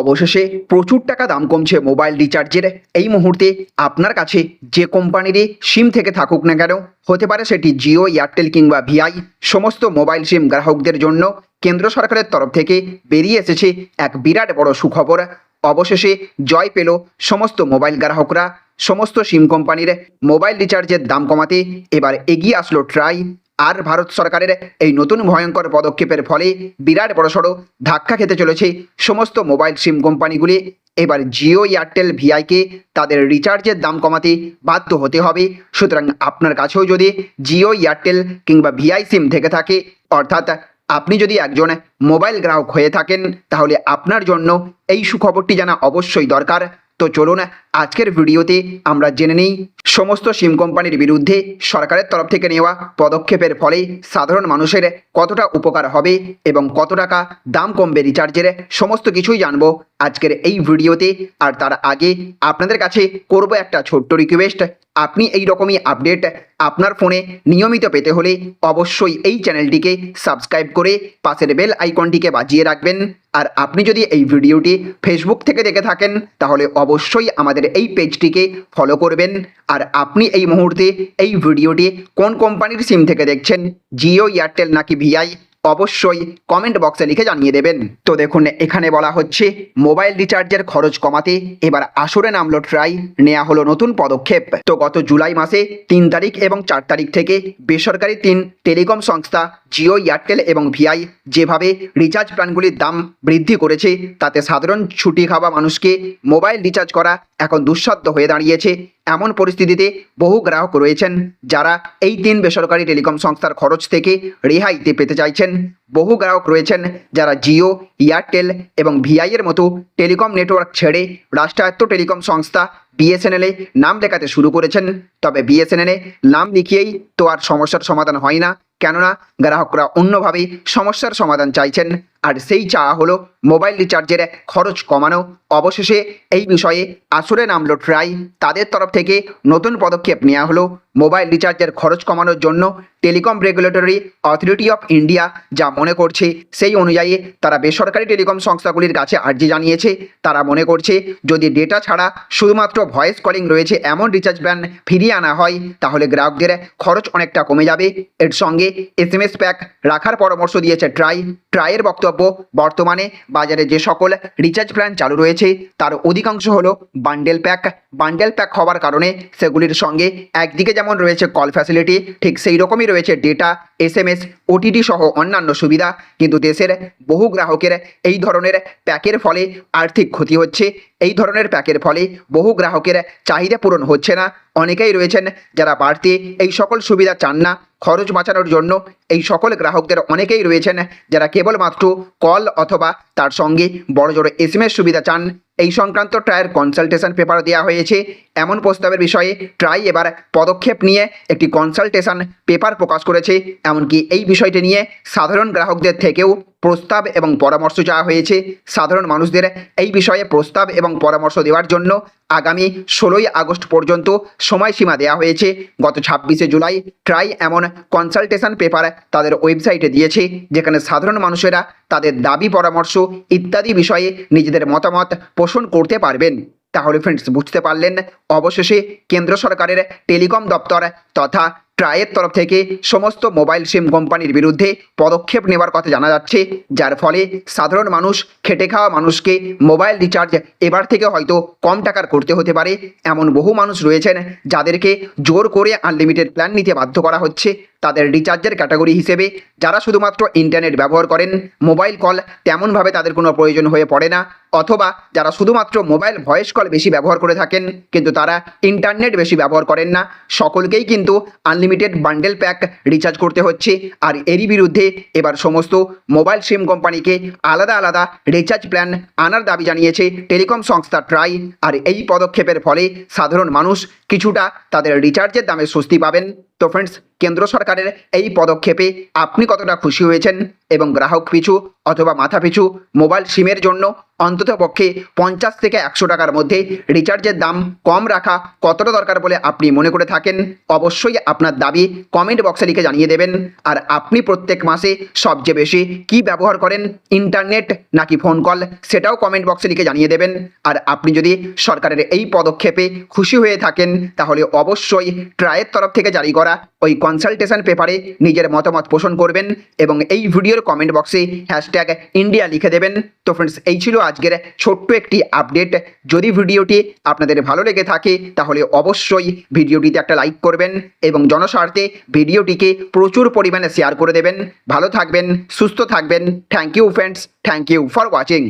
অবশেষে প্রচুর টাকা দাম কমছে মোবাইল রিচার্জের। এই মুহূর্তে আপনার কাছে যে কোম্পানিরই সিম থেকে থাকুক না কেন, হতে পারে সেটি জিও, এয়ারটেল কিংবা ভিআই, সমস্ত মোবাইল সিম গ্রাহকদের জন্য কেন্দ্র সরকারের তরফ থেকে বেরিয়ে এসেছে এক বিরাট বড় সুখবর। অবশেষে জয় পেল সমস্ত মোবাইল গ্রাহকরা, সমস্ত সিম কোম্পানির মোবাইল রিচার্জের দাম কমাতে। এবার এগিয়ে আসলো ট্রাই। আর ভারত সরকারের এই নতুন ভয়ঙ্কর পদক্ষেপের ফলে বিরাট বড়সড় ধাক্কা খেতে চলেছে সমস্ত মোবাইল সিম কোম্পানিগুলি। এবার জিও, এয়ারটেল ভিআইকে তাদের রিচার্জের দাম কমাতে বাধ্য হতে হবে। সুতরাং আপনার কাছেও যদি জিও, এয়ারটেল কিংবা ভিআই সিম থেকে থাকে, অর্থাৎ আপনি যদি একজন মোবাইল গ্রাহক হয়ে থাকেন, তাহলে আপনার জন্য এই সুখবরটি জানা অবশ্যই দরকার। তো চলুন আজকের ভিডিওতে আমরা জেনে নিই, সমস্ত সিম কোম্পানির বিরুদ্ধে সরকারের তরফ থেকে নেওয়া পদক্ষেপের ফলে সাধারণ মানুষের কতটা উপকার হবে এবং কত টাকা দাম কমবে রিচার্জের সমস্ত কিছুই জানব আজকের এই ভিডিওতে। আর তার আগে আপনাদের কাছে করব একটা ছোট্ট রিকোয়েস্ট আপনি এই রকমই আপডেট আপনার ফোনে নিয়মিত পেতে হলে অবশ্যই এই চ্যানেলটিকে সাবস্ক্রাইব করে পাশের বেল আইকনটিকে বাজিয়ে রাখবেন। আর আপনি যদি এই ভিডিওটি ফেসবুক থেকে দেখে থাকেন, তাহলে অবশ্যই আমাদের এই পেজটিকে ফলো করবেন। আর আপনি এই মুহূর্তে এই ভিডিওটি কোন কোম্পানির সিম থেকে দেখছেন জিও এয়ারটেল নাকি ভিআই অবশ্যই কমেন্ট বক্সে লিখে জানিয়ে দেবেন। তো দেখুন, এখানে বলা হচ্ছে মোবাইল রিচার্জের খরচ কমাতে এবার আসরে নামলো ট্রাই নেওয়া হলো নতুন পদক্ষেপ। তো গত জুলাই মাসে তিন তারিখ এবং চার তারিখ থেকে বেসরকারি তিন টেলিকম সংস্থা জিও, এয়ারটেল এবং ভিআই যেভাবে রিচার্জ প্ল্যানগুলির দাম বৃদ্ধি করেছে, তাতে সাধারণ ছুটি খাওয়া মানুষকে মোবাইল রিচার্জ করা এখন দুঃসাধ্য হয়ে দাঁড়িয়েছে। এমন পরিস্থিতিতে বহু গ্রাহক রয়েছেন যারা এই তিন বেসরকারি টেলিকম সংস্থার খরচ থেকে রেহাইতে পেতে চাইছেন। বহু গ্রাহক রয়েছেন যারা জিও, এয়ারটেল এবং ভিআইয়ের মতো টেলিকম নেটওয়ার্ক ছেড়ে রাষ্ট্রায়ত্ত টেলিকম সংস্থা বিএসএনএলে নাম লেখাতে শুরু করেছেন। তবে বিএসএনএলে নাম লিখিয়েই তো আর সমস্যার সমাধান হয় না। কেননা গ্রাহকরা অন্যভাবে সমস্যার সমাধান চাইছেন। আর সেই চাওয়া হলো মোবাইল রিচার্জের খরচ কমানো, অবশেষে এই বিষয়ে আসরে নামলো ট্রাই। তাদের তরফ থেকে নতুন পদক্ষেপ নেওয়া হলো মোবাইল রিচার্জের খরচ কমানোর জন্য telecom regulatory authority of India যা মনে করছে, সেই অনুযায়ী তারা বেসরকারি টেলিকম সংস্থাগুলির কাছে আর্জি জানিয়েছে। তারা মনে করছে, যদি ডেটা ছাড়া শুধুমাত্র ভয়েস কলিং রয়েছে এমন রিচার্জ প্ল্যান ফিরিয়ে আনা হয়, তাহলে গ্রাহকদের খরচ অনেকটা কমে যাবে। এর সঙ্গে এস প্যাক রাখার পরামর্শ দিয়েছে ট্রাই। ট্রাইয়ের বক্তব্য বর্তমানে বাজারে যে সকল রিচার্জ প্ল্যান চালু রয়েছে, তার অধিকাংশ হলো বান্ডেল প্যাক বান্ডেল প্যাক হওয়ার কারণে সেগুলির সঙ্গে একদিকে যেমন রয়েছে কল ফ্যাসিলিটি ঠিক সেই রকমই রয়েছে data S M S OTT সহ অন্যান্য সুবিধা। কিন্তু দেশের বহু গ্রাহকের এই ধরনের প্যাকের ফলে আর্থিক ক্ষতি হচ্ছে। এই ধরনের প্যাকের ফলে বহু গ্রাহকের চাহিদা পূরণ হচ্ছে না। অনেকেই রয়েছেন যারা বাড়তি এই সকল সুবিধা চান না খরচ বাঁচানোর জন্য। এই সকল গ্রাহকদের অনেকেই রয়েছেন যারা কেবলমাত্র কল অথবা তার সঙ্গে বড় জোর এস এম এস সুবিধা চান। এই সংক্রান্ত ট্রায়ের কনসালটেশন পেপার দেওয়া হয়েছে। এমন প্রস্তাবের বিষয়ে ট্রাই এবার পদক্ষেপ নিয়ে একটি কনসালটেশন পেপার প্রকাশ করেছে। এমনকি এই বিষয়টি নিয়ে সাধারণ গ্রাহকদের থেকেও প্রস্তাব এবং পরামর্শ চাওয়া হয়েছে। সাধারণ মানুষদের এই বিষয়ে প্রস্তাব এবং পরামর্শ দেওয়ার জন্য আগামী ষোলোই আগস্ট পর্যন্ত সময়সীমা দেওয়া হয়েছে। গত ছাব্বিশে জুলাই ট্রাই এমন কনসালটেশন পেপার তাদের ওয়েবসাইটে দিয়েছে, যেখানে সাধারণ মানুষেরা তাদের দাবি, পরামর্শ ইত্যাদি বিষয়ে নিজেদের মতামত পোষণ করতে পারবেন। তাহলে ফ্রেন্ডস বুঝতে পারলেন, অবশেষে কেন্দ্র সরকারের টেলিকম দপ্তর তথা ট্রায়ের তরফ থেকে সমস্ত মোবাইল সিম কোম্পানির বিরুদ্ধে পদক্ষেপ নেওয়ার কথা জানা যাচ্ছে, যার ফলে সাধারণ মানুষ, খেটে খাওয়া মানুষকে মোবাইল রিচার্জ এবার থেকে হয়তো কম টাকার করতে হতে পারে। এমন বহু মানুষ রয়েছেন, যাদেরকে জোর করে আনলিমিটেড প্ল্যান নিতে বাধ্য করা হচ্ছে। তাদের রিচার্জের ক্যাটাগরি হিসেবে, যারা শুধুমাত্র ইন্টারনেট ব্যবহার করেন মোবাইল কল তেমনভাবে তাদের কোনো প্রয়োজন হয়ে পড়ে না। অথবা যারা শুধুমাত্র মোবাইল ভয়েস কল বেশি ব্যবহার করে থাকেন, কিন্তু তারা ইন্টারনেট বেশি ব্যবহার করেন না। সকলকেই কিন্তু আনলিমিটেড বান্ডেল প্যাক রিচার্জ করতে হচ্ছে। আর এরই বিরুদ্ধে এবার সমস্ত মোবাইল সিম কোম্পানিকে আলাদা আলাদা রিচার্জ প্ল্যান আনার দাবি জানিয়েছে টেলিকম সংস্থা ট্রাই আর এই পদক্ষেপের ফলে সাধারণ মানুষ কিছুটা তাদের রিচার্জের দামে স্বস্তি পাবেন। তো ফ্রেন্ডস কেন্দ্র সরকারের এই পদক্ষেপে আপনি কতটা খুশি হয়েছেন? এবং গ্রাহক পিছু অথবা মাথা পিছু মোবাইল সিমের জন্য অন্তত পক্ষে পঞ্চাশ থেকে একশো টাকার মধ্যে রিচার্জের দাম কম রাখা কতটা দরকার বলে আপনি মনে করে থাকেন? অবশ্যই আপনার দাবি কমেন্ট বক্সে লিখে জানিয়ে দেবেন। আর আপনি প্রত্যেক মাসে সবচেয়ে বেশি কি ব্যবহার করেন? ইন্টারনেট নাকি ফোন কল? সেটাও কমেন্ট বক্সে লিখে জানিয়ে দেবেন। আর আপনি যদি সরকারের এই পদক্ষেপে খুশি হয়ে থাকেন, তাহলে অবশ্যই ট্রায়ের তরফ থেকে জারি করা ওই কনসালটেশন পেপারে নিজের মতামত পোষণ করবেন এবং এই ভিডিওর কমেন্ট বক্সে হ্যাশট্যাগ ইন্ডিয়া লিখে দেবেন। তো ফ্রেন্ডস এই ছিল আজকের ছোট্ট একটি আপডেট যদি ভিডিওটি আপনাদের ভালো লেগে থাকে, তাহলে অবশ্যই ভিডিওটিতে একটা লাইক করবেন এবং জনস্বার্থে ভিডিওটিকে প্রচুর পরিমাণে শেয়ার করে দেবেন। ভালো থাকবেন, সুস্থ থাকবেন। Thank you friends thank you for watching